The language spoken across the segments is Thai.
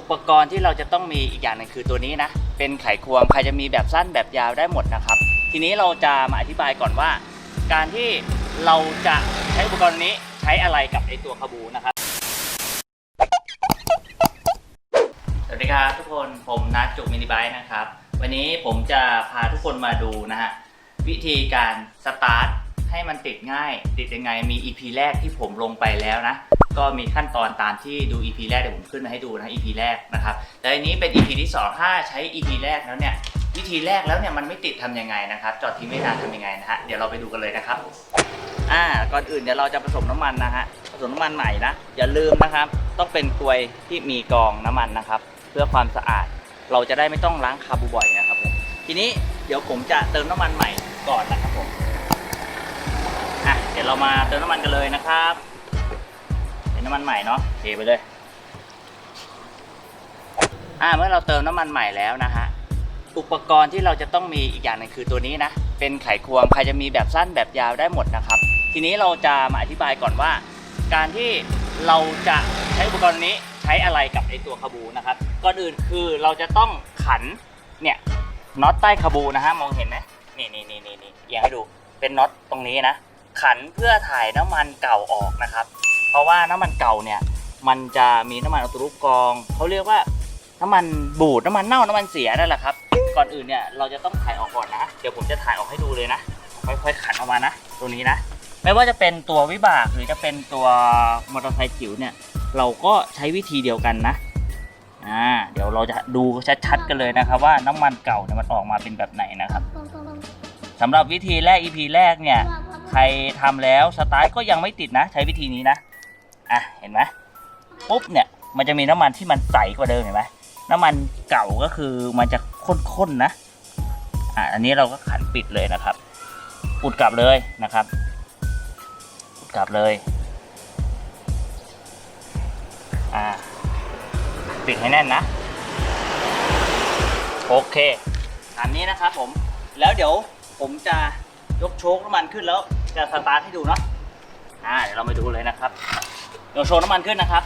อุปกรณ์ที่เราจะต้องมีอีกอย่างหนึงคือตัวนี้นะ เป็นไขควงใครจะมีแบบสั้นแบบยาวได้หมดนะครับ ทีนี้เราจะมาอธิบายก่อนว่า การที่เราจะใช้อุปกรณ์นี้ใช้อะไรกับไอตัวคาบูนะครับ สวัสดีครับทุกคนผมนัทจุกมินิไบค์นะครับ วันนี้ผมจะพาทุกคนมาดูนะฮะวิธีการสตาร์ท ให้มันติดง่าย ติดยังไงมี EP แรกที่ผมลงไปแล้วนะ ก็มีขั้นตอนตามที่ดู EP แรกเดี๋ยวผมขึ้นมาให้ดูนะ EP แรกนะครับแต่อันนี้เป็น EP ที่สองถ้าใช้ EP แรกแล้วเนี่ยวิธีแรกแล้วเนี่ยมันไม่ติดทำยังไงนะครับ จอดทิ้งไม่นานทำยังไงนะฮะเดี๋ยวเราไปดูกันเลยนะครับอ่าก่อนอื่นเดี๋ยวเราจะผสมน้ำมันนะฮะผสมน้ำมันใหม่นะอย่าลืมนะครับ ต้องเป็นกลวยที่มีกองน้ำมันนะครับ เพื่อความสะอาดเราจะได้ไม่ต้องล้างคาบูบ่อยนะครับผมทีนี้เดี๋ยวผมจะเติมน้ำมันใหม่ก่อนนะครับผม เดี๋ยวเรามาเติมน้ำมันกันเลยนะครับ เป็นน้ำมันใหม่เนาะเทไปเลย อ่าเมื่อเราเติมน้ำมันใหม่แล้วนะฮะ อุปกรณ์ที่เราจะต้องมีอีกอย่างหนึงคือตัวนี้นะ เป็นไขควง ใครจะมีแบบสั้นแบบยาวได้หมดนะครับ ทีนี้เราจะมาอธิบายก่อนว่า การที่เราจะใช้อุปกรณ์นี้ใช้อะไรกับไอตัวคาบูนะครับ ก่อนอื่นคือเราจะต้องขันเนี่ยน็อตใต้คาบูนะฮะมองเห็นไหมนี่นี่นี่นี่นี่เอียงให้ดูเป็นน็อตตรงนี้นะ ขันเพื่อถ่ายน้ำมันเก่าออกนะครับ เพราะว่าน้ำมันเก่าเนี่ยมันจะมีน้ำมันออโตรูปกองเขาเรียกว่าน้ำมันบูดน้ำมันเน่าน้ำมันเสียนั่นแหละครับ ก่อนอื่นเนี่ยเราจะต้องถ่ายออกก่อนนะ เดี๋ยวผมจะถ่ายออกให้ดูเลยนะ ค่อยๆขันออกมานะ ตัวนี้นะ ไม่ว่าจะเป็นตัววิบากหรือจะเป็นตัวมอเตอร์ไซค์จิ๋วเนี่ยเราก็ใช้วิธีเดียวกันนะอ่าเดี๋ยวเราจะดูชัดๆกันเลยนะครับ ว่าน้ำมันเก่าเนี่ยมันออกมาเป็นแบบไหนนะครับสำหรับวิธีแรก EP แรกเนี่ย ครทำแล้วสตาร์ทก็ยังไม่ติดนะ ใช้วิธีนี้นะอะเห็นไหมปุ๊บเนี่ยมันจะมีน้ำมันที่มันใสกว่าเดิมเห็นไหมน้ำมันเก่าก็คือมันจะข้นๆนะอะอันนี้เราก็ขันปิดเลยนะครับอุดกลับเลยนะครับอุดกลับเลยอ่าปิดให้แน่นนะ โอเคอันนี้นะครับผมแล้วเดี๋ยวผมจะยกโชคน้ำมันขึ้นแล้ว จะสตาร์ทให้ดูเนาะอ่าเดี๋ยวเราไปดูเลยนะครับเดี๋ยวโชว์น้ำมันขึ้นนะครับ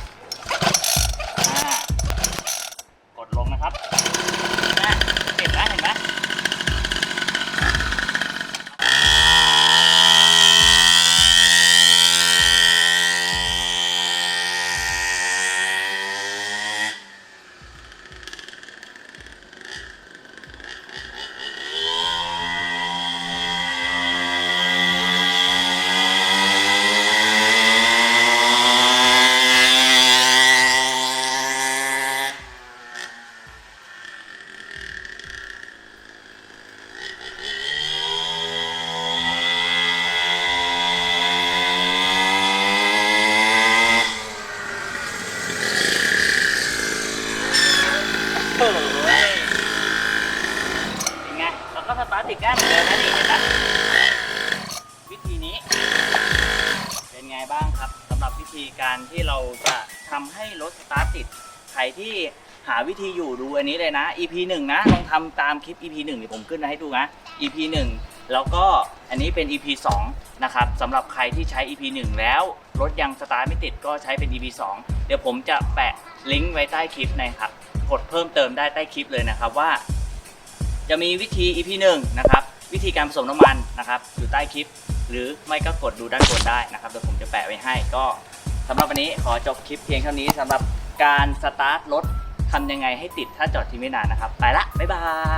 โอ้ยเป็นไงเราก็สตาร์ทติดง่ายเหมือนเดิมนะนี่เห็นไหมวิธีนี้ เป็นไงบ้างครับสำหรับวิธีการที่เราจะทำให้รถสตาร์ทติดใครที่หาวิธีอยู่ดูอันนี้เลยนะ EP 1 นะลองทำตามคลิป EP 1เดี๋ยวผมขึ้นมาให้ดูนะ EP 1 แล้วก็อันนี้เป็น EP 2 นะครับสำหรับใครที่ใช้ EP 1 แล้วรถยังสตาร์ทไม่ติดก็ใช้เป็น EP 2 เดี๋ยวผมจะแปะลิงก์ไว้ใต้คลิปนะครับ กดเพิ่มเติมได้ใต้คลิปเลยนะครับว่า จะมีวิธี EP 1นะครับวิธีการผสมน้ำมันนะครับอยู่ใต้คลิป หรือไม่ก็กดดูด้านบนได้นะครับเดี๋ยวผมจะแปะไว้ให้ ก็สำหรับวันนี้ขอจบคลิปเพียงเท่านี้สำหรับการสตาร์ทรถทำยังไงให้ติดถ้าจอดทิ้งไม่นานนะครับ ไปละ บ๊ายบาย